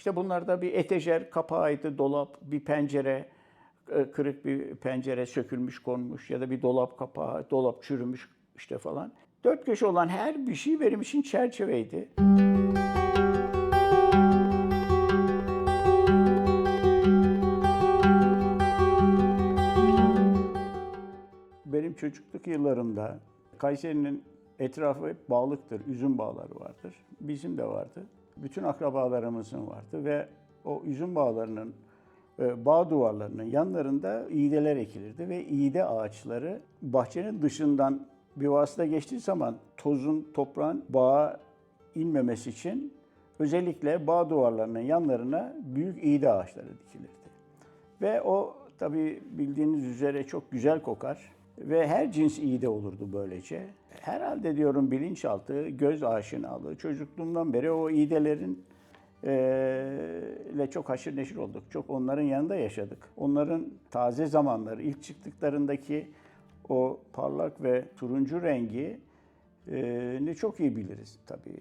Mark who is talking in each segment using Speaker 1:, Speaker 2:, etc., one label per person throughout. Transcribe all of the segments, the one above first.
Speaker 1: İşte bunlarda bir etejer kapağıydı, dolap, bir pencere, e, kırık bir pencere sökülmüş konmuş ya da bir dolap kapağı, dolap çürümüş işte falan. Dört köşe olan her bir şey benim için çerçeveydi. Benim çocukluk yıllarımda Kayseri'nin etrafı hep bağlıktır, üzüm bağları vardır. Bizim de vardı. Bütün akrabalarımızın vardı ve o üzüm bağlarının e, bağ duvarlarının yanlarında iğdeler ekilirdi ve iğde ağaçları bahçenin dışından bir vasıta geçtiği zaman tozun, toprağın bağa inmemesi için özellikle bağ duvarlarının yanlarına büyük iğde ağaçları dikilirdi. Ve o tabii bildiğiniz üzere çok güzel kokar ve her cins iğde olurdu böylece. Herhalde diyorum bilinçaltı, göz aşinalığı çocukluğumdan beri o iğdelerin eee, ile çok haşır neşir olduk. Çok onların yanında yaşadık. Onların taze zamanları, ilk çıktıklarındaki o parlak ve turuncu rengi eee, ni çok iyi biliriz tabii.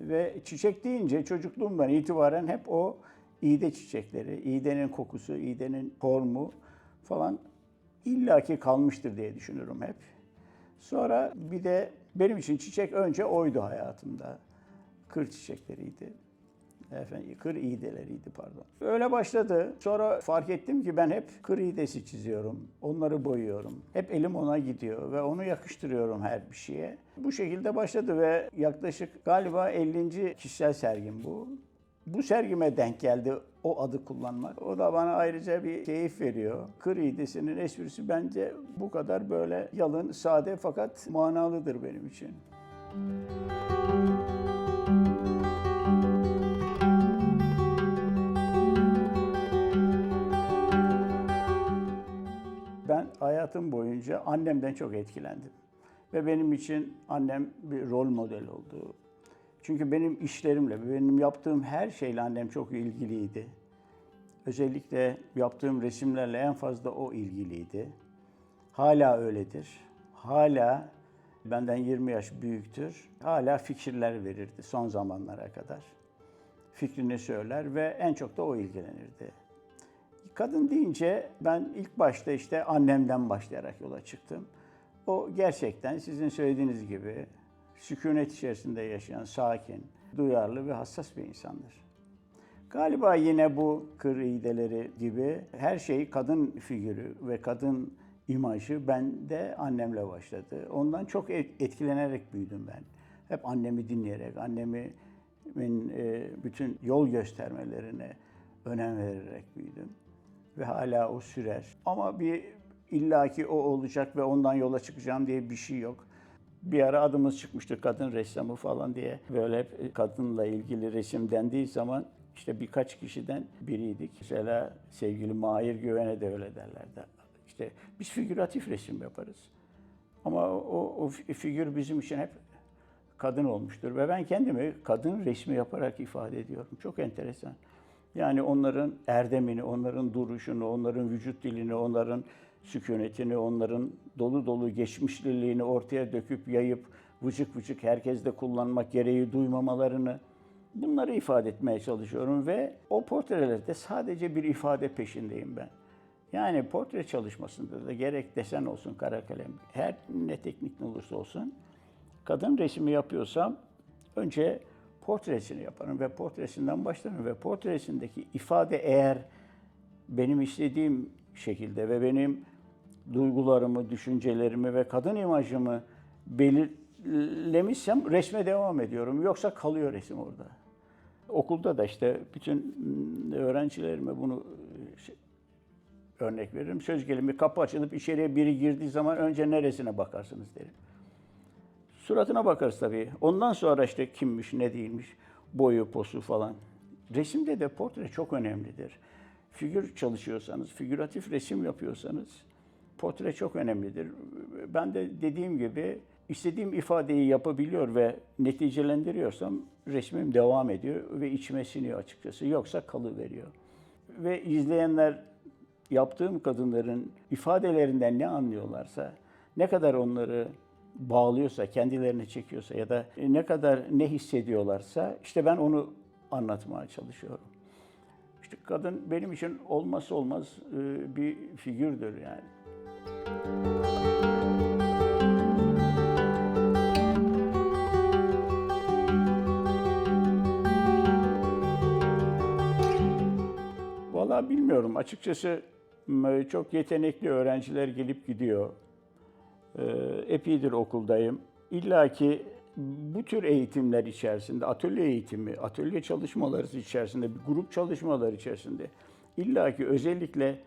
Speaker 1: Ve çiçek deyince çocukluğumdan itibaren hep o iğde çiçekleri, iğdenin kokusu, iğdenin formu falan illaki kalmıştır diye düşünürüm hep. Sonra bir de benim için çiçek önce oydu hayatımda. Kır çiçekleriydi. Efendim, kır iğdeleriydi pardon. Öyle başladı. Sonra fark ettim ki ben hep kır iğdesi çiziyorum. Onları boyuyorum. Hep elim ona gidiyor ve onu yakıştırıyorum her bir şeye. Bu şekilde başladı ve yaklaşık galiba 50. kişisel sergim bu. Bu sergime denk geldi o adı kullanmak. O da bana ayrıca bir keyif veriyor. Kır iğdesinin esprisi bence bu kadar böyle yalın, sade fakat manalıdır benim için. Ben hayatım boyunca annemden çok etkilendim. Ve benim için annem bir rol model oldu. Çünkü benim işlerimle, benim yaptığım her şeyle annem çok ilgiliydi. Özellikle yaptığım resimlerle en fazla o ilgiliydi. Hala öyledir. Hala benden 20 yaş büyüktür. Hala fikirler verirdi son zamanlara kadar. Fikrini söyler ve en çok da o ilgilenirdi. Kadın deyince ben ilk başta işte annemden başlayarak yola çıktım. O gerçekten sizin söylediğiniz gibi sükunet içerisinde yaşayan, sakin, duyarlı ve hassas bir insandır. Galiba yine bu kır iğdeleri gibi her şey kadın figürü ve kadın imajı bende annemle başladı. Ondan çok et- etkilenerek büyüdüm ben. Hep annemi dinleyerek, annemin e, bütün yol göstermelerine önem vererek büyüdüm. Ve hala o sürer. Ama bir illaki o olacak ve ondan yola çıkacağım diye bir şey yok. Bir ara adımız çıkmıştı kadın ressamı falan diye. Böyle kadınla ilgili resim dendiği zaman işte birkaç kişiden biriydik. Mesela sevgili Mahir Güven'e de öyle derlerdi. İşte biz figüratif resim yaparız. Ama o, o figür bizim için hep kadın olmuştur. Ve ben kendimi kadın resmi yaparak ifade ediyorum. Çok enteresan. Yani onların erdemini, onların duruşunu, onların vücut dilini, onların sükunetini, onların dolu dolu geçmişliliğini ortaya döküp yayıp vıcık vıcık herkeste kullanmak gereği duymamalarını bunları ifade etmeye çalışıyorum ve o portrelerde sadece bir ifade peşindeyim ben. Yani portre çalışmasında da gerek desen olsun kara kalem, her ne teknik ne olursa olsun kadın resmi yapıyorsam önce portresini yaparım ve portresinden başlarım ve portresindeki ifade eğer benim istediğim şekilde ve benim duygularımı, düşüncelerimi ve kadın imajımı belirlemişsem resme devam ediyorum. Yoksa kalıyor resim orada. Okulda da işte bütün öğrencilerime bunu şey, örnek veririm. Söz gelimi kapı açılıp içeriye biri girdiği zaman önce neresine bakarsınız derim. Suratına bakarız tabii. Ondan sonra işte kimmiş, ne değilmiş, boyu, posu falan. Resimde de portre çok önemlidir. Figür çalışıyorsanız, figüratif resim yapıyorsanız portre çok önemlidir. Ben de dediğim gibi istediğim ifadeyi yapabiliyor ve neticelendiriyorsam resmim devam ediyor ve içime siniyor açıkçası. Yoksa kalıveriyor. Ve izleyenler yaptığım kadınların ifadelerinden ne anlıyorlarsa, ne kadar onları bağlıyorsa, kendilerine çekiyorsa ya da ne kadar ne hissediyorlarsa işte ben onu anlatmaya çalışıyorum. Küçük kadın benim için olmazsa olmaz e, bir figürdür yani. Vallahi bilmiyorum. Açıkçası çok yetenekli öğrenciler gelip gidiyor. Ee, Epeydir okuldayım. İlla ki bu tür eğitimler içerisinde, atölye eğitimi, atölye çalışmaları içerisinde, grup çalışmaları içerisinde illa ki özellikle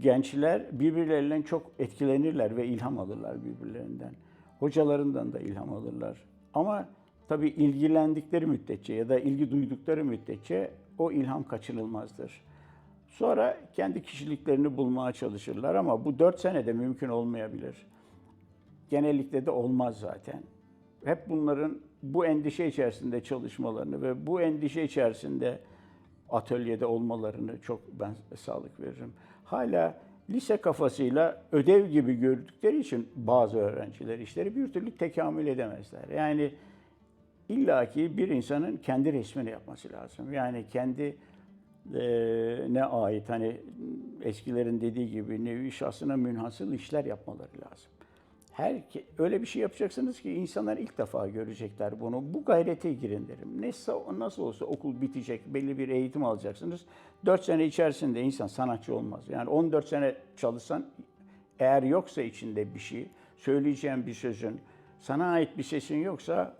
Speaker 1: gençler birbirlerinden çok etkilenirler ve ilham alırlar birbirlerinden. Hocalarından da ilham alırlar. Ama tabii ilgilendikleri müddetçe ya da ilgi duydukları müddetçe o ilham kaçınılmazdır. Sonra kendi kişiliklerini bulmaya çalışırlar ama bu dört senede mümkün olmayabilir. Genellikle de olmaz zaten. Hep bunların bu endişe içerisinde çalışmalarını ve bu endişe içerisinde atölyede olmalarını çok ben sağlık veririm. Hala lise kafasıyla ödev gibi gördükleri için bazı öğrenciler işleri bir türlü tekamül edemezler. Yani illaki bir insanın kendi resmini yapması lazım. Yani kendi e, ne ait hani eskilerin dediği gibi nevi şahsına münhasıl işler yapmaları lazım. Her öyle bir şey yapacaksınız ki insanlar ilk defa görecekler bunu. Bu gayrete girin derim. Neyse nasıl olsa okul bitecek, belli bir eğitim alacaksınız. 4 sene içerisinde insan sanatçı olmaz. Yani 14 sene çalışsan eğer yoksa içinde bir şey, söyleyeceğim bir sözün, sana ait bir sesin yoksa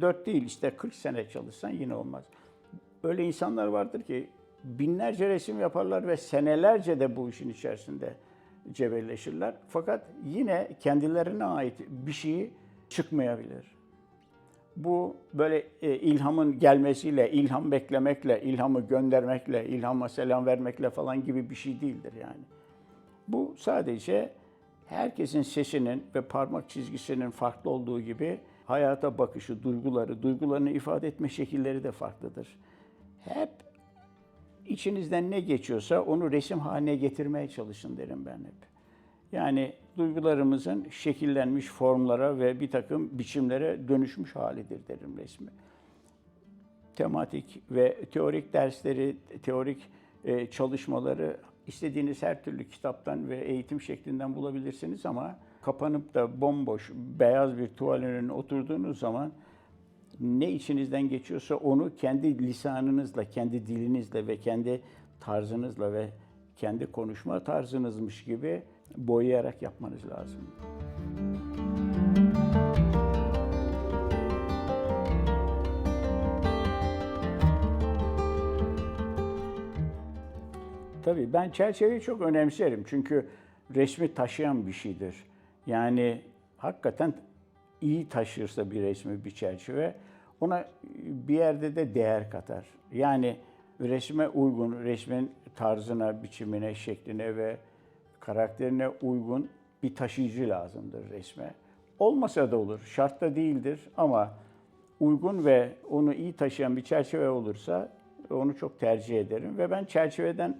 Speaker 1: 4 değil işte 40 sene çalışsan yine olmaz. Öyle insanlar vardır ki binlerce resim yaparlar ve senelerce de bu işin içerisinde cebelleşirler. Fakat yine kendilerine ait bir şeyi çıkmayabilir. Bu böyle e, ilhamın gelmesiyle, ilham beklemekle, ilhamı göndermekle, ilhama selam vermekle falan gibi bir şey değildir yani. Bu sadece herkesin sesinin ve parmak çizgisinin farklı olduğu gibi hayata bakışı, duyguları, duygularını ifade etme şekilleri de farklıdır. Hep içinizden ne geçiyorsa onu resim haline getirmeye çalışın derim ben hep. Yani duygularımızın şekillenmiş formlara ve bir takım biçimlere dönüşmüş halidir derim resmi. Tematik ve teorik dersleri, teorik e, çalışmaları istediğiniz her türlü kitaptan ve eğitim şeklinden bulabilirsiniz ama kapanıp da bomboş, beyaz bir tuval önüne oturduğunuz zaman ne içinizden geçiyorsa onu kendi lisanınızla, kendi dilinizle ve kendi tarzınızla ve kendi konuşma tarzınızmış gibi boyayarak yapmanız lazım. Tabii ben çerçeveyi çok önemserim çünkü resmi taşıyan bir şeydir. Yani hakikaten iyi taşırsa bir resmi bir çerçeve ona bir yerde de değer katar. Yani resme uygun, resmin tarzına, biçimine, şekline ve karakterine uygun bir taşıyıcı lazımdır resme. Olmasa da olur, şart da değildir ama uygun ve onu iyi taşıyan bir çerçeve olursa onu çok tercih ederim ve ben çerçeveden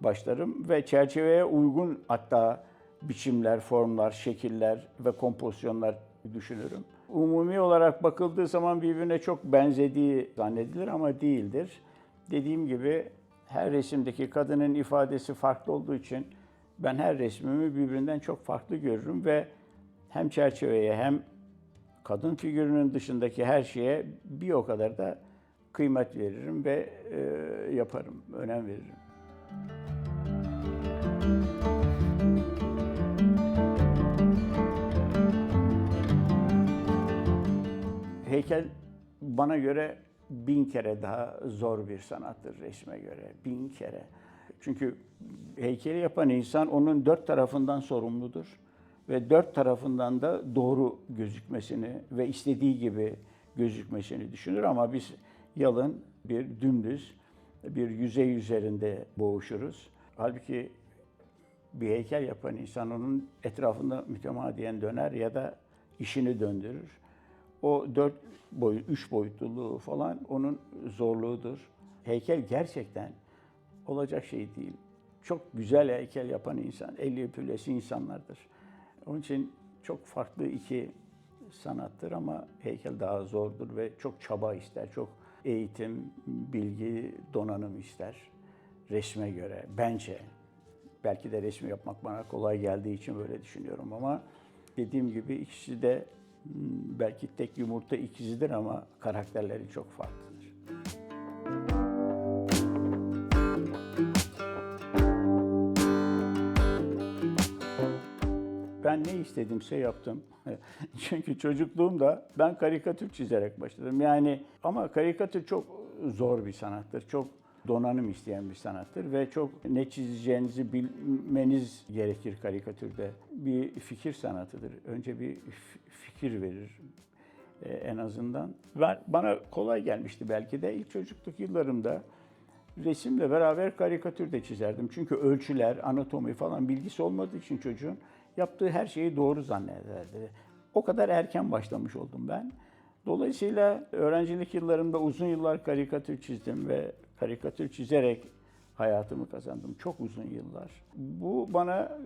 Speaker 1: başlarım ve çerçeveye uygun hatta biçimler, formlar, şekiller ve kompozisyonlar düşünürüm. Umumi olarak bakıldığı zaman birbirine çok benzediği zannedilir ama değildir. Dediğim gibi her resimdeki kadının ifadesi farklı olduğu için ben her resmimi birbirinden çok farklı görürüm ve hem çerçeveye hem kadın figürünün dışındaki her şeye bir o kadar da kıymet veririm ve e, yaparım, önem veririm. Heykel bana göre bin kere daha zor bir sanattır resme göre. Bin kere. Çünkü heykeli yapan insan onun dört tarafından sorumludur. Ve dört tarafından da doğru gözükmesini ve istediği gibi gözükmesini düşünür. Ama biz yalın bir dümdüz bir yüzey üzerinde boğuşuruz. Halbuki bir heykel yapan insan onun etrafında mütemadiyen döner ya da işini döndürür. O dört boyut, üç boyutluluğu falan onun zorluğudur. Heykel gerçekten olacak şey değil. Çok güzel heykel yapan insan, eli öpülesi insanlardır. Onun için çok farklı iki sanattır ama heykel daha zordur ve çok çaba ister, çok eğitim, bilgi, donanım ister. resme göre bence. Belki de resmi yapmak bana kolay geldiği için böyle düşünüyorum ama dediğim gibi ikisi de belki tek yumurta ikizidir ama karakterleri çok farklıdır. Ben ne istedimse yaptım. Çünkü çocukluğumda ben karikatür çizerek başladım. Yani ama karikatür çok zor bir sanattır. Çok donanım isteyen bir sanattır ve çok ne çizeceğinizi bilmeniz gerekir karikatürde. Bir fikir sanatıdır. Önce bir fikir verir e, en azından. Ben, bana kolay gelmişti belki de ilk çocukluk yıllarımda resimle beraber karikatür de çizerdim. Çünkü ölçüler, anatomi falan bilgisi olmadığı için çocuğun yaptığı her şeyi doğru zannederdi. O kadar erken başlamış oldum ben. Dolayısıyla öğrencilik yıllarımda uzun yıllar karikatür çizdim ve karikatür çizerek hayatımı kazandım. Çok uzun yıllar. Bu bana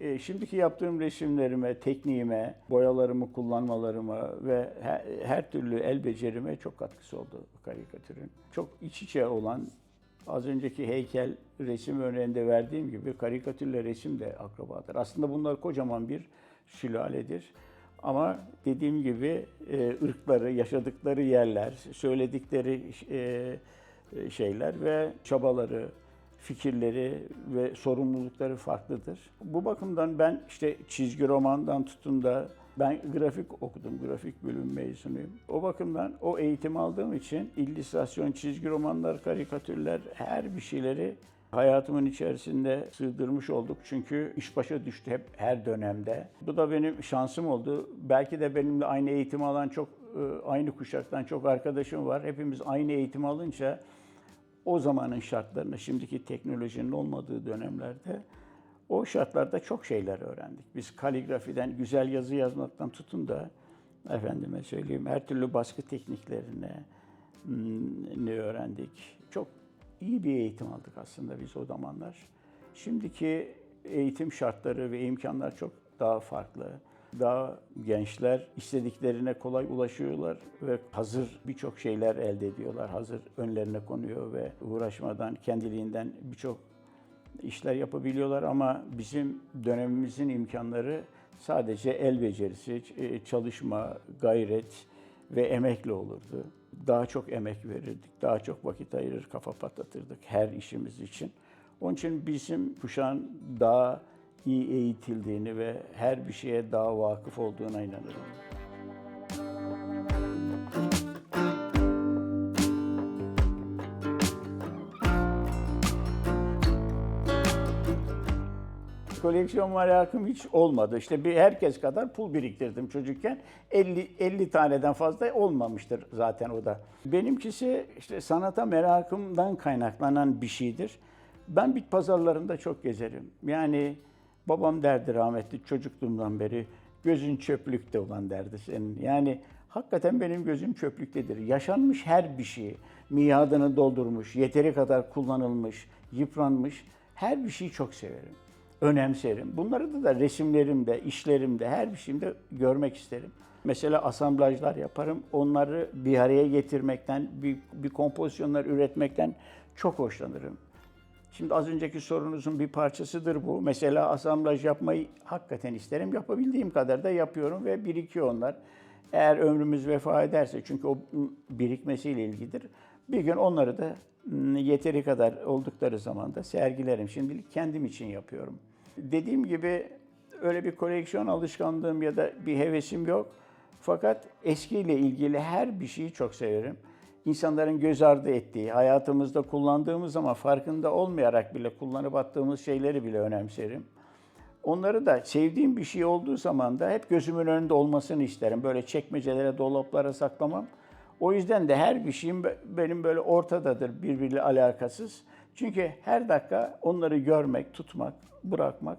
Speaker 1: e, şimdiki yaptığım resimlerime, tekniğime, boyalarımı kullanmalarıma ve her, her türlü el becerime çok katkısı oldu karikatürün. Çok iç içe olan Az önceki heykel resim örneğinde verdiğim gibi karikatürle resim de akrabadır. Aslında bunlar kocaman bir sülaledir. Ama dediğim gibi e, ırkları, yaşadıkları yerler, söyledikleri e, şeyler ve çabaları, fikirleri ve sorumlulukları farklıdır. Bu bakımdan ben işte çizgi romandan tutun da ben grafik okudum, grafik bölüm mezunuyum. O bakımdan o eğitim aldığım için illüstrasyon, çizgi romanlar, karikatürler her bir şeyleri hayatımın içerisinde sığdırmış olduk. Çünkü iş başa düştü hep her dönemde. Bu da benim şansım oldu. Belki de benimle aynı eğitim alan çok e, aynı kuşaktan çok arkadaşım var. Hepimiz aynı eğitim alınca o zamanın şartlarında, şimdiki teknolojinin olmadığı dönemlerde o şartlarda çok şeyler öğrendik. Biz kaligrafiden, güzel yazı yazmaktan tutun da efendime söyleyeyim her türlü baskı tekniklerine hmm, ne öğrendik. Çok iyi bir eğitim aldık aslında biz o zamanlar. Şimdiki eğitim şartları ve imkanlar çok daha farklı. Daha gençler istediklerine kolay ulaşıyorlar ve hazır birçok şeyler elde ediyorlar. Hazır önlerine konuyor ve uğraşmadan kendiliğinden birçok işler yapabiliyorlar ama bizim dönemimizin imkanları sadece el becerisi, e, çalışma, gayret ve emekle olurdu. Daha çok emek verirdik, daha çok vakit ayırır, kafa patlatırdık her işimiz için. Onun için bizim kuşağın daha iyi eğitildiğini ve her bir şeye daha vakıf olduğuna inanırım. koleksiyon merakım hiç olmadı. İşte bir herkes kadar pul biriktirdim çocukken. 50 50 taneden fazla olmamıştır zaten o da. Benimkisi işte sanata merakımdan kaynaklanan bir şeydir. Ben bit pazarlarında çok gezerim. Yani babam derdi rahmetli çocukluğumdan beri gözün çöplükte olan derdi senin. Yani hakikaten benim gözüm çöplüktedir. Yaşanmış her bir şeyi miadını doldurmuş, yeteri kadar kullanılmış, yıpranmış her bir şeyi çok severim önemserim. Bunları da, da resimlerimde, işlerimde, her bir şeyimde görmek isterim. Mesela asamblajlar yaparım. Onları bir araya getirmekten, bir, bir kompozisyonlar üretmekten çok hoşlanırım. Şimdi az önceki sorunuzun bir parçasıdır bu. Mesela asamblaj yapmayı hakikaten isterim. Yapabildiğim kadar da yapıyorum ve birikiyor onlar. Eğer ömrümüz vefa ederse, çünkü o birikmesiyle ilgidir. Bir gün onları da yeteri kadar oldukları zaman da sergilerim. Şimdilik kendim için yapıyorum. Dediğim gibi öyle bir koleksiyon alışkanlığım ya da bir hevesim yok. Fakat eskiyle ilgili her bir şeyi çok severim. İnsanların göz ardı ettiği, hayatımızda kullandığımız ama farkında olmayarak bile kullanıp attığımız şeyleri bile önemserim. Onları da sevdiğim bir şey olduğu zaman da hep gözümün önünde olmasını isterim. Böyle çekmecelere, dolaplara saklamam. O yüzden de her bir şeyim benim böyle ortadadır birbiriyle alakasız. Çünkü her dakika onları görmek, tutmak, bırakmak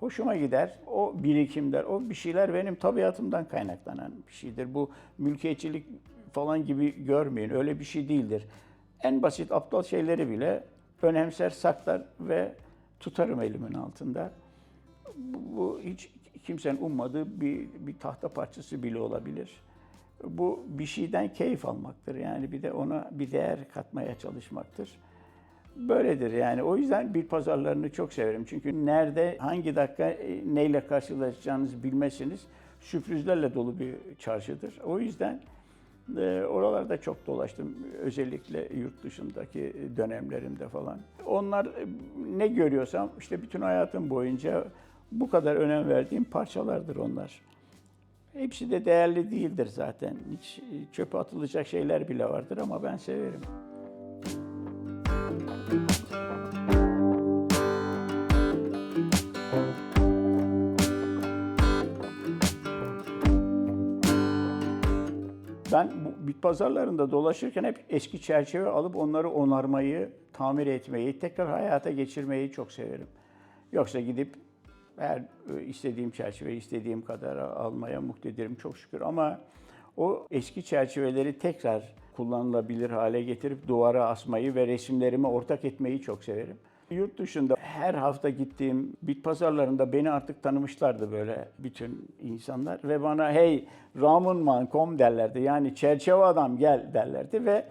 Speaker 1: hoşuma gider. O birikimler, o bir şeyler benim tabiatımdan kaynaklanan bir şeydir. Bu mülkiyetçilik falan gibi görmeyin. Öyle bir şey değildir. En basit aptal şeyleri bile önemser, saklar ve tutarım elimin altında. Bu, bu hiç kimsenin ummadığı bir, bir tahta parçası bile olabilir. Bu bir şeyden keyif almaktır. Yani bir de ona bir değer katmaya çalışmaktır. böyledir yani. O yüzden bit pazarlarını çok severim. Çünkü nerede, hangi dakika e, neyle karşılaşacağınızı bilmezsiniz. Sürprizlerle dolu bir çarşıdır. O yüzden e, oralarda çok dolaştım. Özellikle yurt dışındaki dönemlerimde falan. Onlar e, ne görüyorsam işte bütün hayatım boyunca bu kadar önem verdiğim parçalardır onlar. Hepsi de değerli değildir zaten. Hiç e, çöpe atılacak şeyler bile vardır ama ben severim. Ben bu bit pazarlarında dolaşırken hep eski çerçeve alıp onları onarmayı, tamir etmeyi, tekrar hayata geçirmeyi çok severim. Yoksa gidip her e, istediğim çerçeveyi istediğim kadar almaya muhtedir'im çok şükür. Ama o eski çerçeveleri tekrar kullanılabilir hale getirip duvara asmayı ve resimlerimi ortak etmeyi çok severim. Yurt dışında her hafta gittiğim bit pazarlarında beni artık tanımışlardı böyle bütün insanlar ve bana hey Ramunman.com derlerdi. Yani çerçeve adam gel derlerdi ve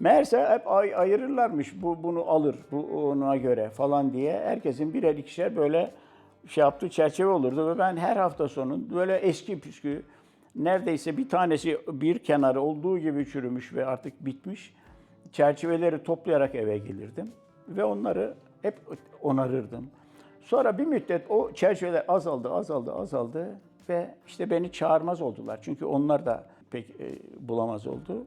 Speaker 1: meğerse hep ay- ayırırlarmış bu bunu alır bu ona göre falan diye herkesin birer ikişer böyle şey yaptığı çerçeve olurdu ve ben her hafta sonu böyle eski püskü neredeyse bir tanesi bir kenarı olduğu gibi çürümüş ve artık bitmiş çerçeveleri toplayarak eve gelirdim ve onları hep onarırdım. Sonra bir müddet o çerçeveler azaldı, azaldı, azaldı ve işte beni çağırmaz oldular. Çünkü onlar da pek e, bulamaz oldu.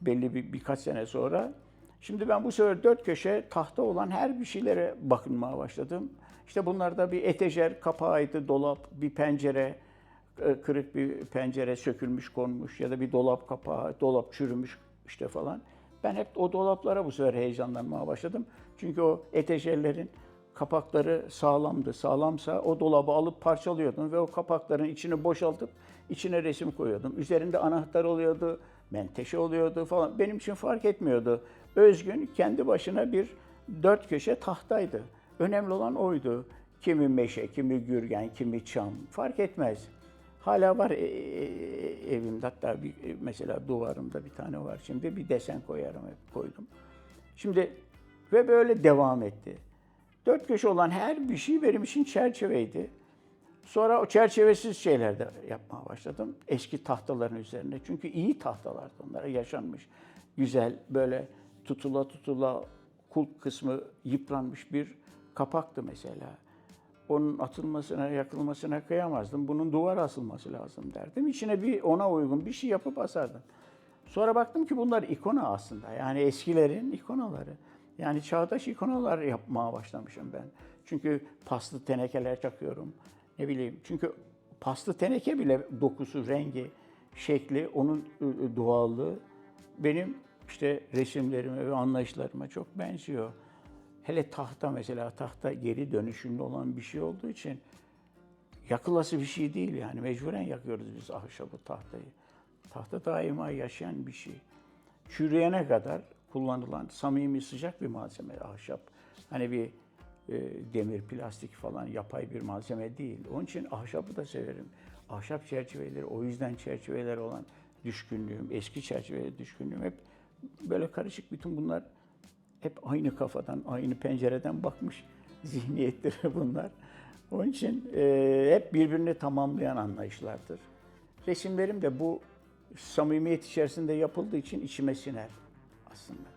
Speaker 1: Belli bir birkaç sene sonra. Şimdi ben bu sefer dört köşe tahta olan her bir şeylere bakınmaya başladım. İşte bunlarda bir etejer kapağıydı, dolap, bir pencere, e, kırık bir pencere sökülmüş konmuş ya da bir dolap kapağı, dolap çürümüş işte falan. Ben hep o dolaplara bu sefer heyecanlanmaya başladım. Çünkü o etejerlerin kapakları sağlamdı. Sağlamsa o dolabı alıp parçalıyordum ve o kapakların içini boşaltıp içine resim koyuyordum. Üzerinde anahtar oluyordu, menteşe oluyordu falan. Benim için fark etmiyordu. Özgün kendi başına bir dört köşe tahtaydı. Önemli olan oydu. Kimi meşe, kimi gürgen, kimi çam fark etmez. Hala var e- e- evimde hatta bir, e, mesela duvarımda bir tane var şimdi bir desen koyarım hep koydum. Şimdi ve böyle devam etti. Dört köşe olan her bir şey benim için çerçeveydi. Sonra o çerçevesiz şeyler de yapmaya başladım. Eski tahtaların üzerine. Çünkü iyi tahtalardı onlar, yaşanmış. Güzel, böyle tutula tutula kulp kısmı yıpranmış bir kapaktı mesela. Onun atılmasına, yakılmasına kıyamazdım. Bunun duvara asılması lazım derdim. İçine bir ona uygun bir şey yapıp asardım. Sonra baktım ki bunlar ikona aslında. Yani eskilerin ikonaları. Yani çağdaş ikonalar yapmaya başlamışım ben. Çünkü paslı tenekeler takıyorum. Ne bileyim. Çünkü paslı teneke bile dokusu, rengi, şekli, onun ı, ı, doğallığı benim işte resimlerime ve anlayışlarıma çok benziyor. Hele tahta mesela tahta geri dönüşümlü olan bir şey olduğu için yakılası bir şey değil yani. Mecburen yakıyoruz biz ahşabı, tahtayı. Tahta daima yaşayan bir şey. Çürüyene kadar kullanılan samimi sıcak bir malzeme ahşap. Hani bir e, demir, plastik falan yapay bir malzeme değil. Onun için ahşabı da severim. Ahşap çerçeveleri, o yüzden çerçeveler olan düşkünlüğüm, eski çerçevelere düşkünlüğüm hep böyle karışık bütün bunlar hep aynı kafadan, aynı pencereden bakmış zihniyetleri bunlar. Onun için e, hep birbirini tamamlayan anlayışlardır. Resimlerim de bu samimiyet içerisinde yapıldığı için içime siner aslında.